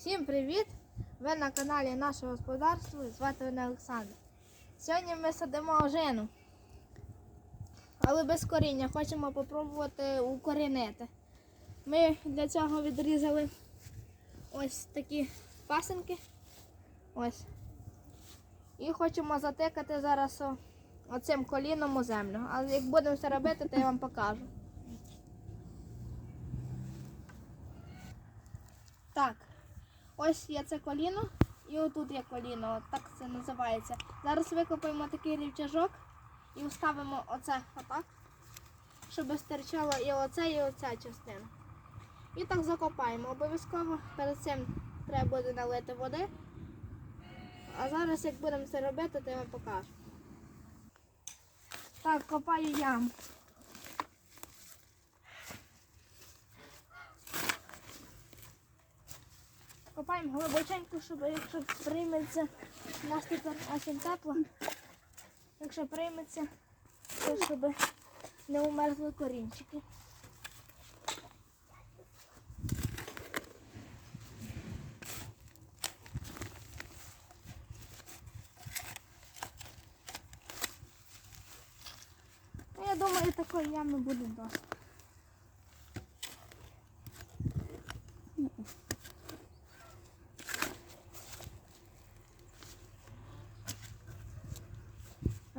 Всім привіт! Ви на каналі Наше господарство. Звати мене Олександр. Сьогодні ми садимо ожину, але без коріння. Хочемо спробувати укорінити. Ми для цього відрізали ось такі пасинки. Ось. І хочемо затикати зараз оцим коліном у землю. Але як будемо це робити, то я вам покажу. Так. Ось є це коліно, і отут є коліно, так це називається. Зараз викопаємо такий рівчажок і вставимо оце отак, щоб стирчало і оце, і оця частина. І так закопаємо. Обов'язково перед цим треба буде налити води. А зараз, як будемо це робити, то я вам покажу. Так, копаю яму. Копаємо глибоченько, щоб якщо прийметься, у нас тепер осінь тепла. Якщо прийметься, то щоб не умерзли корінчики. Ну, я думаю, такої ями буде досить.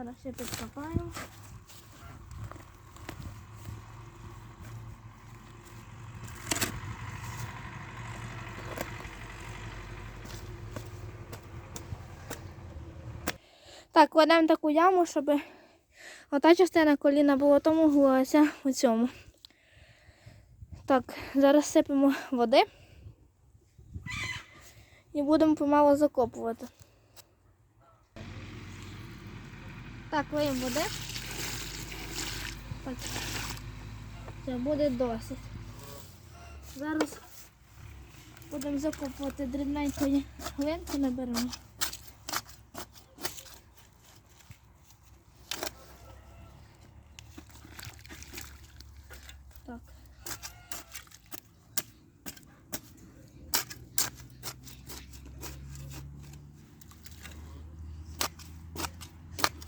Зараз ще підкопаємо. Так, кладемо таку яму, щоб ота частина коліна була тому глася у цьому. Так, зараз сипемо води і будемо помало закопувати. Так, лиємо води. Так. Це буде досить. Зараз будемо закопувати дрібненької глинки наберемо.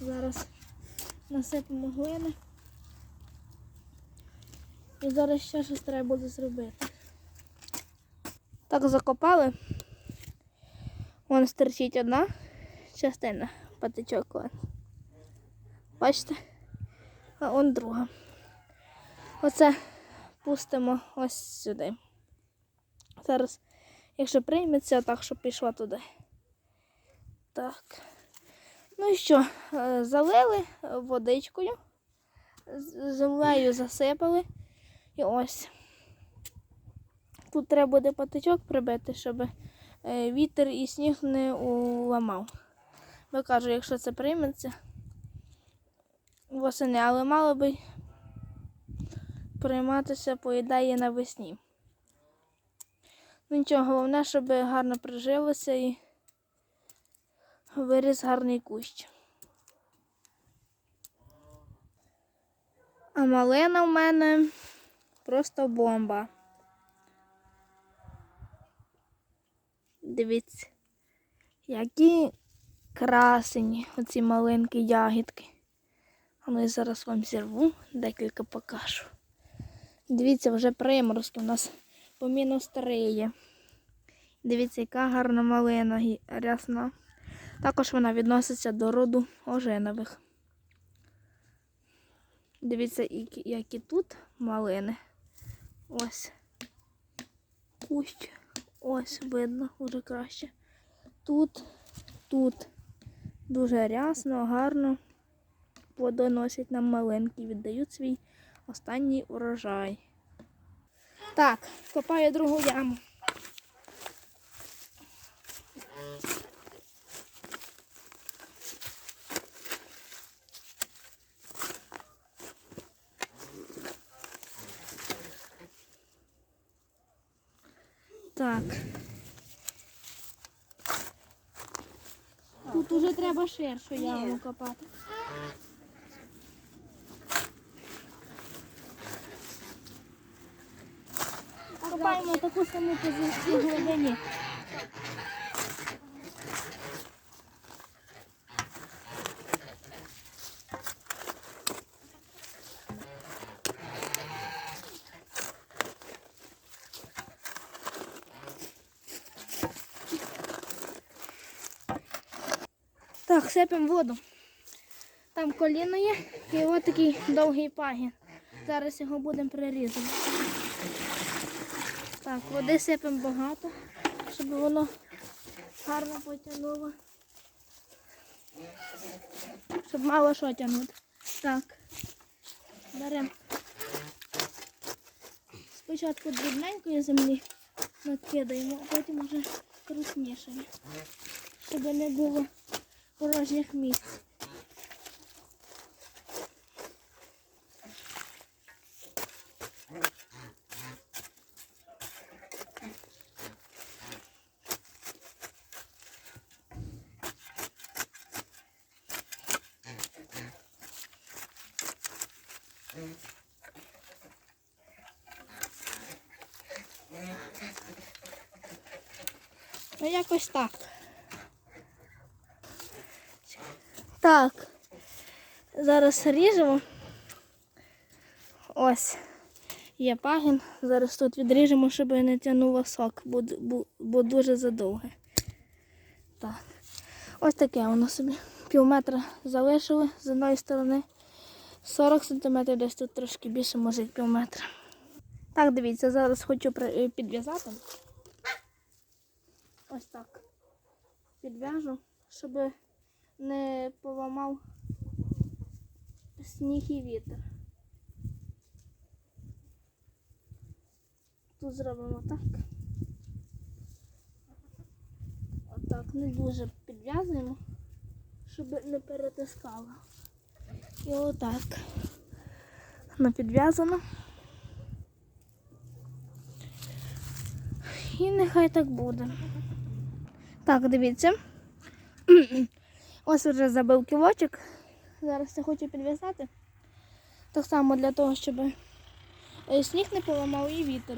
Зараз насипемо глини. І зараз ще щось треба буде зробити. Так закопали. Вон стерчить одна частина патичок. Бачите? А он друга. Оце пустимо ось сюди. Зараз, якщо прийметься, так, щоб пішла туди. Так. Ну і що, е, залили водичкою, землею засипали. І ось. Тут треба буде патичок прибити, щоб е, вітер і сніг не уламав. Бо кажу, якщо це прийметься восени, але мало би прийматися по ідеї навесні. Ну нічого, головне, щоб гарно прижилося і виріс гарний кущ. А малина в мене просто бомба. Дивіться, які красені оці маленькі ягідки. А ну я зараз вам зірву, декілька покажу. Дивіться, вже приморозки у нас по мінус три є. Дивіться, яка гарна малина рясна. Також вона відноситься до роду оженових. Дивіться, які, тут малини. Ось. Кущ. Ось видно вже краще. Тут, тут дуже рясно, гарно плодоносять нам малинки, віддають свій останній урожай. Так, копаю другу яму. Так. Тут уже треба ширшу яму копати. Копаємо таку саму позицію глибині. Так, сипемо воду. Там коліно є і ось такий довгий пагін. Зараз його будемо прирізати. Так, води сипемо багато, щоб воно гарно потягнуло. Щоб мало що тягнути. Так. Беремо спочатку дрібненької землі накидаємо, а потім вже крупнішої. Щоб не було порожніх місць. Ну, якось так. Так. Зараз ріжемо. Ось. Є пагін. Зараз тут відріжемо, щоб не тягнуло сок, бо, бо, бо дуже задовге. Так. Ось таке воно собі. Пів метра залишили з одної сторони. 40 см, десь тут трошки більше, може пів метра. Так, дивіться, зараз хочу е, підв'язати. Ось так. Підв'яжу, щоб не поламав сніг і вітер. Тут зробимо так. Отак, не дуже підв'язуємо, щоб не перетискало. І отак. Воно підв'язано. І нехай так буде. Так, дивіться. Ось вже забив кілочок. Зараз я хочу підв'язати. Так само для того, щоб е, сніг не поламав і вітер.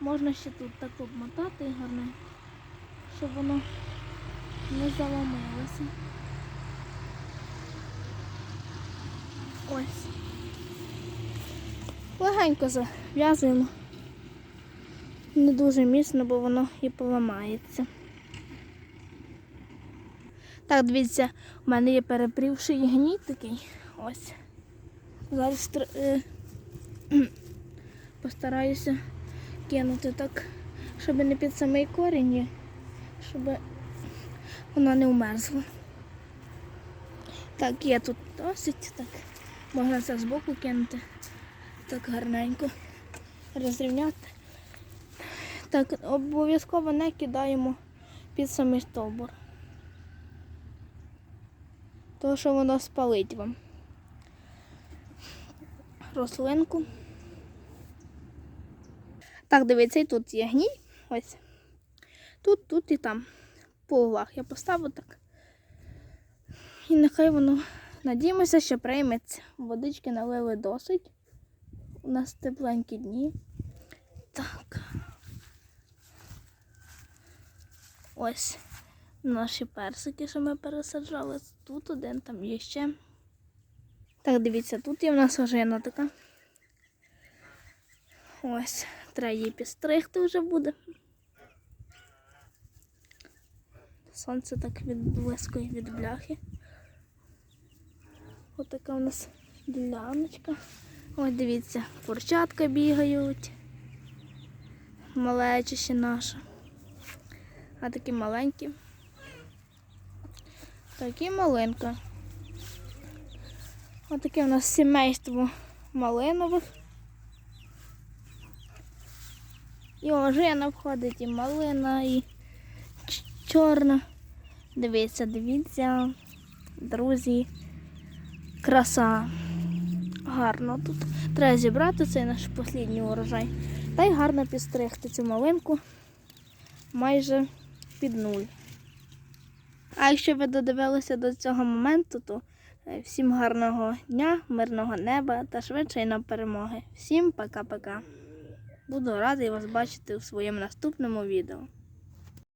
Можна ще тут так обмотати гарно, щоб воно не заламилося. Ось. Легенько зав'язуємо. Не дуже міцно, бо воно і поламається. Так, дивіться, у мене є перепрівший гній такий. Ось. Зараз е, постараюся кинути так, щоб не під самий корінь, щоб воно не вмерзло. Так, є тут досить, так. Можна це збоку кинути. Так гарненько розрівняти. Так, обов'язково не кидаємо під самий стовбур. Тому що воно спалить вам рослинку. Так, дивіться, і тут є гній. Ось. Тут, тут і там. По углах я поставлю так. І нехай воно, надіємося, що прийметься. Водички налили досить. У нас тепленькі дні. Так. Ось наші персики, що ми пересаджали. Тут один, там є ще. Так, дивіться, тут є в нас ожина така. Ось, треба її підстригти вже буде. Сонце так відблискує від бляхи. Ось така у нас діляночка. Ось дивіться, курчатка бігають. Малеча ще наша. А такі маленькі. Такі малинка. Ось таке у нас сімейство малинових. І ожина входить, і малина, і чорна. Дивіться, дивіться, друзі. Краса. Гарно тут. Треба зібрати цей наш послідній урожай. Та й гарно підстригти цю малинку майже під нуль. А якщо ви додивилися до цього моменту, то е, всім гарного дня, мирного неба та швидшої нам перемоги. Всім пока-пока. Буду радий вас бачити у своєму наступному відео.